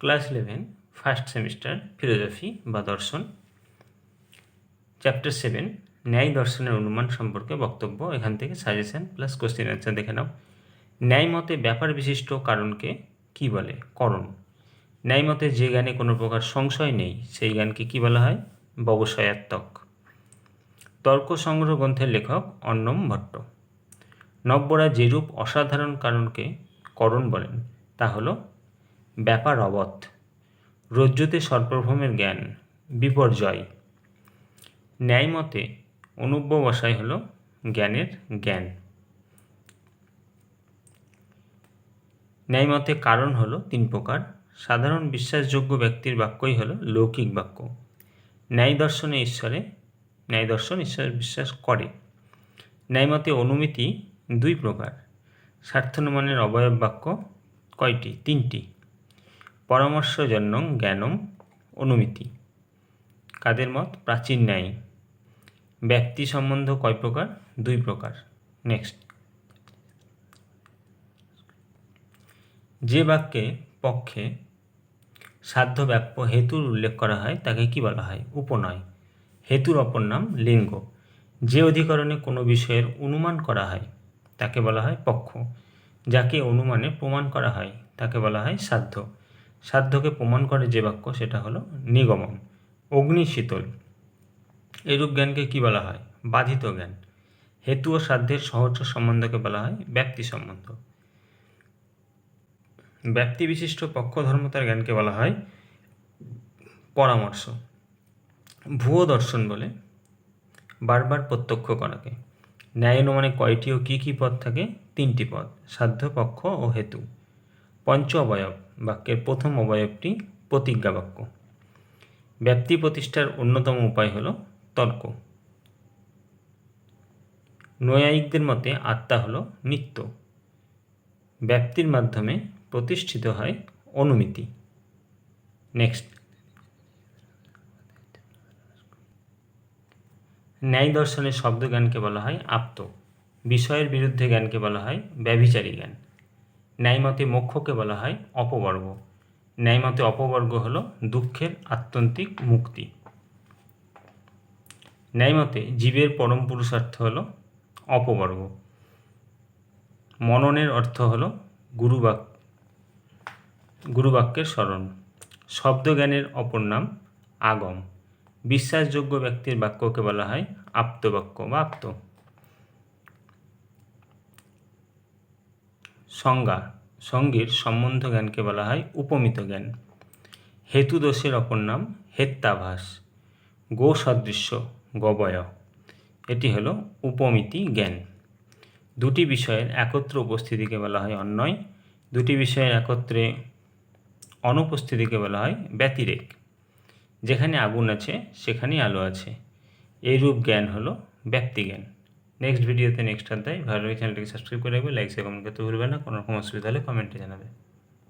Class eleven first semester philosophy বা দর্শন। Chapter seven ন্যায় দর্শনের অনুমান সম্পর্কে বক্তব্য। এখান থেকে সাজেশন প্লাস কোশ্চেন অ্যান্সার দেখে নাও। ন্যায় মতে ব্যাপার বিশিষ্ট কারণকে কি বলে? করণ। ন্যায় মতে যে জ্ঞানে কোনো প্রকার সংশয় নেই, সেই জ্ঞানকে কি বলা হয়? ব্যবসায়াত্মক। তর্ক সংগ্রহ গ্রন্থের লেখক অন্নম ভট্ট। নব্বরা যেরূপ অসাধারণ কারণকে করণ বলেন, তা হলো ব্যাপার অবৎ রজ্জুতে সর্বভৌমের জ্ঞান, বিপর্যয়। ন্যায় মতে অনুব্যবসায় হলো জ্ঞানের জ্ঞান। ন্যায় মতে কারণ হল তিন প্রকার। সাধারণ বিশ্বাসযোগ্য ব্যক্তির বাক্যই হল লৌকিক বাক্য। ন্যায় দর্শনে ঈশ্বরে, ন্যায় দর্শন ঈশ্বরের বিশ্বাস করে। ন্যায় মতে অনুমিতি দুই প্রকার। স্বার্থনুমানের অবয়ব বাক্য কয়টি? তিনটি। পরামর্শজন্যং জ্ঞানম অনুমিতি। কাদের মত? প্রাচীন ন্যায়। ব্যক্তি সম্বন্ধ কয় প্রকার? দুই প্রকার। নেক্সট যে বাক্যে পক্ষে সাধ্য ব্যাপ্য হেতুর উল্লেখ করা হয়, তাকে কি বলা হয়? উপনয়। হেতুর অপর নাম লিঙ্গ। যে অধিকরণে কোনো বিষয়ের অনুমান করা হয়, তাকে বলা হয় পক্ষ। যাকে অনুমানে প্রমাণ করা হয়, তাকে বলা হয় সাধ্য। সাধ্যকে প্রমাণ করে যে বাক্য, সেটা হলো নিগমন, অগ্নি শীতল। এরূপ জ্ঞানকে কি বলা হয়? বাধিত জ্ঞান। হেতু ও সাধ্যের সহজ সম্বন্ধকে বলা হয় ব্যক্তি সম্বন্ধ। ব্যক্তি বিশিষ্ট পক্ষ ধর্মতার জ্ঞানকে বলা হয় পরামর্শ। ভুয়ো দর্শন বলে বারবার প্রত্যক্ষ করাকে। ন্যায় অনুমানে কয়টি ও কী কী পদ থাকে? তিনটি পদ, সাধ্য, পক্ষ ও হেতু। পঞ্চ অবয়ব বাক্যের প্রথম অবয়বটি প্রতিজ্ঞা বাক্য ব্যক্তি প্রতিষ্ঠার অন্যতম উপায় হল তর্ক। নৈয়ায়িকদের মতে আত্মা হলো নিত্য। ব্যাপ্তির মাধ্যমে প্রতিষ্ঠিত হয় অনুমিতি। নেক্সট। ন্যায় দর্শনের শব্দজ্ঞানকে বলা হয় আপ্ত। বিষয়ের বিরুদ্ধে জ্ঞানকে বলা হয় ব্যভিচারী জ্ঞান। ন্যায়মতে মোক্ষকে বলা হয় অপবর্গ। ন্যায়মতে অপবর্গ হল দুঃখের আত্যন্তিক মুক্তি। ন্যায়মতে জীবের পরম পুরুষার্থ হল অপবর্গ। মননের অর্থ হল গুরুবাক গুরুবাক্যের স্মরণ। শব্দজ্ঞানের অপর নাম আগম। বিশ্বাসযোগ্য ব্যক্তির বাক্যকে বলা হয় আপ্তবাক্য বা আপ্ত। সংজ্ঞা, সঙ্গীর সম্বন্ধ জ্ঞানকে বলা হয় উপমিত জ্ঞান। হেতু দোষের অপর নাম হেত্তাভাস। গো সদৃশ্য গবয়। এটি হলো উপমিতি জ্ঞান। দুটি বিষয়ের একত্র উপস্থিতিকে বলা হয় অন্যয় দুটি বিষয়ের একত্রে অনুপস্থিতিকে বলা হয় ব্যতিরেক। যেখানে আগুন আছে, সেখানেই আলো আছে। এইরূপ জ্ঞান হলো ব্যক্তি জ্ঞান। নেক্সট ভিডিওতে নেক্সট অধ্যায়। ভালো চ্যানেলটিকে সাবস্ক্রাইব করে রাখবে লাইক শেয়ার কমেন্ট করতে ভুলবে না, কোনো রকম অসুবিধা হলে কমেন্টে জানাবে।